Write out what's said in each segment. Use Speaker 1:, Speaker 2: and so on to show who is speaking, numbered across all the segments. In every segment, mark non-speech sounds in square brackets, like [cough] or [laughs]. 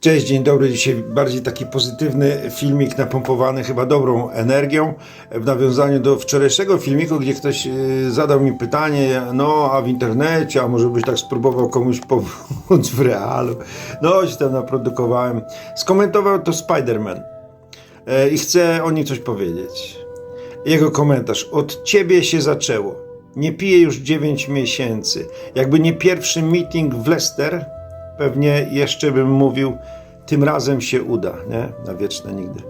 Speaker 1: Cześć, dzień dobry. Dzisiaj bardziej taki pozytywny filmik napompowany chyba dobrą energią. W nawiązaniu do wczorajszego filmiku, gdzie ktoś y, zadał mi pytanie, no a w internecie, a może byś tak spróbował komuś pomóc w realu. No, się tam naprodukowałem. Skomentował to Spider-Man E, i chcę o nim coś powiedzieć. Jego komentarz. Od ciebie się zaczęło. Nie piję już 9 miesięcy. Jakby nie pierwszy meeting w Leicester, pewnie jeszcze bym mówił, tym razem się uda, nie? Na wieczne nigdy.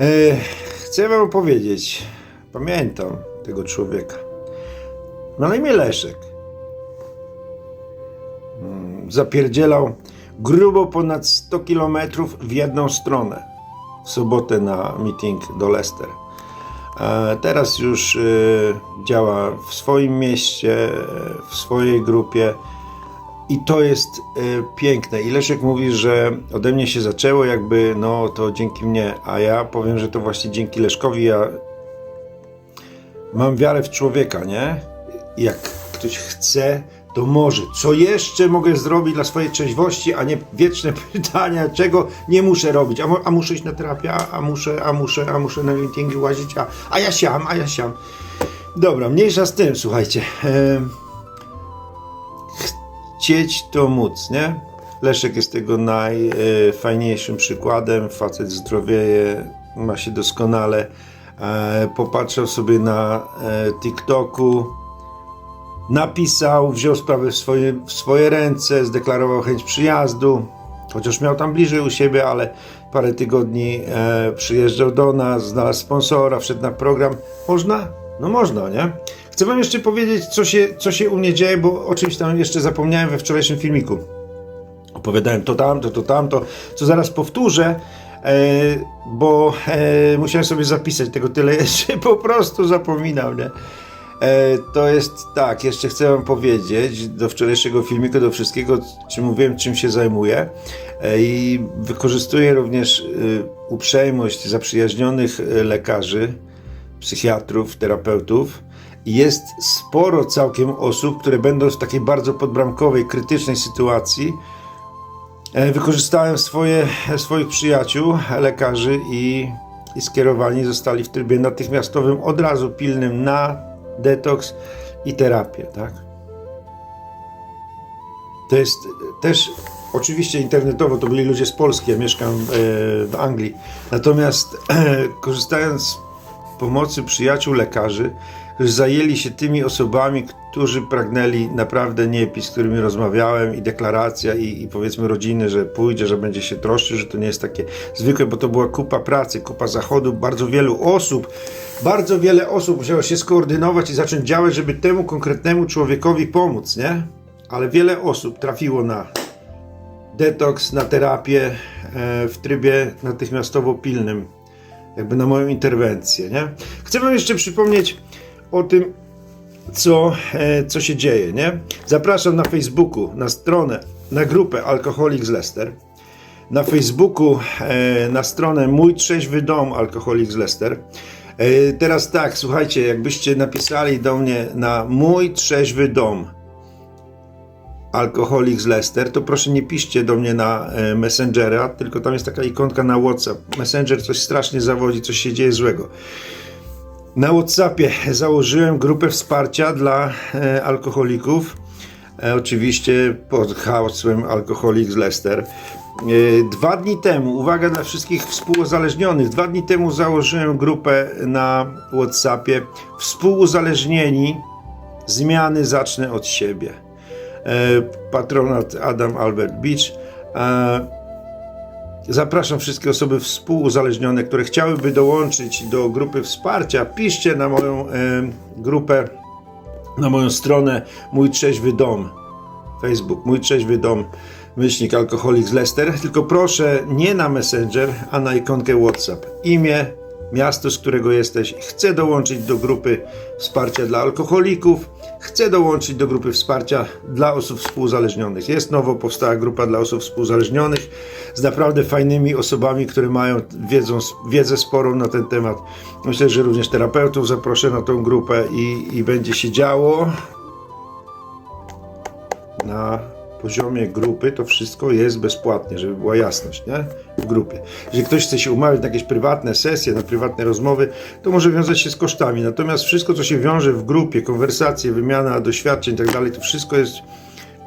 Speaker 1: E, chcę wam powiedzieć, pamiętam tego człowieka. Ma na imię Leszek. Mm, Zapierdzielał grubo ponad 100 kilometrów w jedną stronę w sobotę na meeting do Leicester. E, Teraz już e, działa w swoim mieście, w swojej grupie i to jest e, piękne. I Leszek mówi, że ode mnie się zaczęło, jakby no to dzięki mnie, a ja powiem, że to właśnie dzięki Leszkowi ja mam wiarę w człowieka, nie? Jak ktoś chce, to może. Co jeszcze mogę zrobić dla swojej trzeźwości, a nie wieczne [laughs] pytania, czego nie muszę robić. A, a muszę iść na terapię, a- muszę, a muszę, a muszę na meetingi łazić, a, a ja siam, a ja siam. Dobra, mniejsza z tym, słuchajcie. Chcieć to móc, nie? Leszek jest tego najfajniejszym przykładem. Facet zdrowieje, ma się doskonale. E, Popatrzał sobie na e, TikToku, napisał, wziął sprawę w swoje, w swoje ręce, zdeklarował chęć przyjazdu, chociaż miał tam bliżej u siebie, ale parę tygodni e, przyjeżdżał do nas, znalazł sponsora, wszedł na program. Można? No można, nie? Chcę wam jeszcze powiedzieć, co się, co się u mnie dzieje, bo o czymś tam jeszcze zapomniałem we wczorajszym filmiku. Opowiadałem to tamto, to tamto, co zaraz powtórzę, e, bo e, musiałem sobie zapisać tego tyle, [laughs] że po prostu zapominam, nie? E, to jest tak, jeszcze chcę Wam powiedzieć do wczorajszego filmiku, do wszystkiego, czym mówiłem, czym się zajmuję. I wykorzystuję również uprzejmość zaprzyjaźnionych lekarzy, psychiatrów, terapeutów. Jest sporo całkiem osób, które będą w takiej bardzo podbramkowej, krytycznej sytuacji, E, Wykorzystałem swoje, swoich przyjaciół, lekarzy i, i skierowani zostali w trybie natychmiastowym, od razu pilnym na detoks i terapię, tak? To jest też oczywiście internetowo, to byli ludzie z Polski, ja mieszkam e, w Anglii. Natomiast korzystając z pomocy przyjaciół lekarzy, którzy zajęli się tymi osobami, którzy pragnęli naprawdę nie pić, z którymi rozmawiałem i deklaracja i, i powiedzmy rodziny, że pójdzie, że będzie się troszczył, że to nie jest takie zwykłe, bo to była kupa pracy, kupa zachodu, bardzo wielu osób, bardzo wiele osób musiało się skoordynować i zacząć działać, żeby temu konkretnemu człowiekowi pomóc, nie? Ale wiele osób trafiło na detoks, na terapię e, w trybie natychmiastowo pilnym, jakby na moją interwencję, nie? Chcę wam jeszcze przypomnieć o tym, co, e, co się dzieje, nie? Zapraszam na Facebooku, na stronę, na grupę Alkoholik z Leicester. Na Facebooku, e, na stronę Mój Trzeźwy Dom Alkoholik z Leicester. E, teraz tak, słuchajcie, jakbyście napisali do mnie na Mój Trzeźwy Dom Alkoholik z Leicester, to proszę nie piszcie do mnie na e, Messengera, tylko tam jest taka ikonka na WhatsApp. Messenger coś strasznie zawodzi, coś się dzieje złego. Na WhatsAppie założyłem grupę wsparcia dla e, alkoholików. E, oczywiście pod hasłem Alkoholik z Leicester. E, dwa dni temu, uwaga dla wszystkich współuzależnionych, dwa dni temu założyłem grupę na WhatsAppie Współuzależnieni, zmiany zacznę od siebie. E, patronat Adam Albert Beach. E, Zapraszam wszystkie osoby współuzależnione, które chciałyby dołączyć do grupy wsparcia. Piszcie na moją e, grupę, na moją stronę Mój Trzeźwy Dom. Facebook, Mój Trzeźwy Dom, myślnik alkoholik z Leicester. Tylko proszę nie na Messenger, a na ikonkę WhatsApp. Imię, miasto, z którego jesteś. Chcę dołączyć do grupy wsparcia dla alkoholików. Chcę dołączyć do grupy wsparcia dla osób współzależnionych. Jest nowo powstała grupa dla osób współzależnionych z naprawdę fajnymi osobami, które mają wiedzą, wiedzę sporą na ten temat. Myślę, że również terapeutów zaproszę na tą grupę i, i będzie się działo na poziomie grupy to wszystko jest bezpłatnie, żeby była jasność, nie? W grupie. Jeżeli ktoś chce się umawiać na jakieś prywatne sesje, na prywatne rozmowy, to może wiązać się z kosztami. Natomiast wszystko, co się wiąże w grupie, konwersacje, wymiana doświadczeń i tak to wszystko jest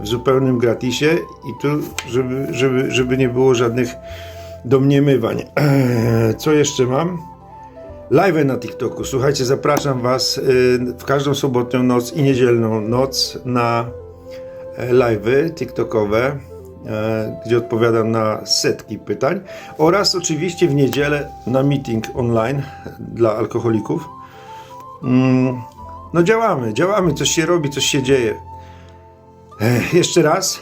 Speaker 1: w zupełnym gratisie i tu, żeby, żeby, żeby nie było żadnych domniemywań. [clears throat] Co jeszcze mam? Live na TikToku. Słuchajcie, zapraszam Was y, w każdą sobotnią noc i niedzielną noc na live'y TikTokowe, e, gdzie odpowiadam na setki pytań oraz oczywiście w niedzielę na meeting online dla alkoholików. Mm, No działamy, działamy, coś się robi, coś się dzieje. E, Jeszcze raz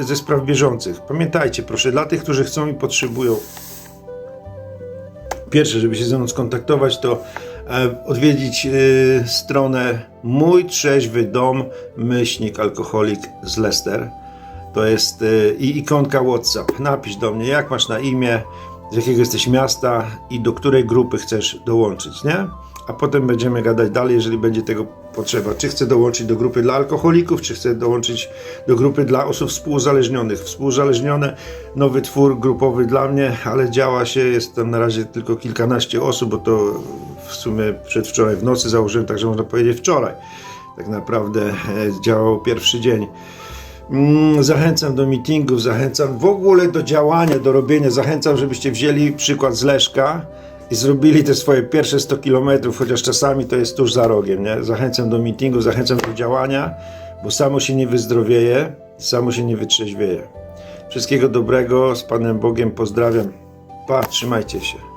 Speaker 1: e, ze spraw bieżących. Pamiętajcie, proszę, dla tych, którzy chcą i potrzebują pierwsze, żeby się ze mną skontaktować, to e, odwiedzić e, stronę mój trzeźwy dom myślnik alkoholik z Leicester. To jest e, i ikonka WhatsApp. Napisz do mnie, jak masz na imię, z jakiego jesteś miasta i do której grupy chcesz dołączyć, nie? A potem będziemy gadać dalej, jeżeli będzie tego potrzeba. Czy chcę dołączyć do grupy dla alkoholików, czy chcę dołączyć do grupy dla osób współuzależnionych. Współuzależnione, nowy twór grupowy dla mnie, ale działa się, jest tam na razie tylko kilkanaście osób, bo to w sumie przedwczoraj w nocy założyłem, także można powiedzieć wczoraj. Tak naprawdę e, działał pierwszy dzień. Mm, Zachęcam do meetingów, zachęcam w ogóle do działania, do robienia. Zachęcam, żebyście wzięli przykład z Leszka i zrobili te swoje pierwsze 100 km, chociaż czasami to jest tuż za rogiem. Nie? Zachęcam do meetingów, zachęcam do działania, bo samo się nie wyzdrowieje, samo się nie wytrzeźwieje. Wszystkiego dobrego, z Panem Bogiem pozdrawiam. Pa, trzymajcie się.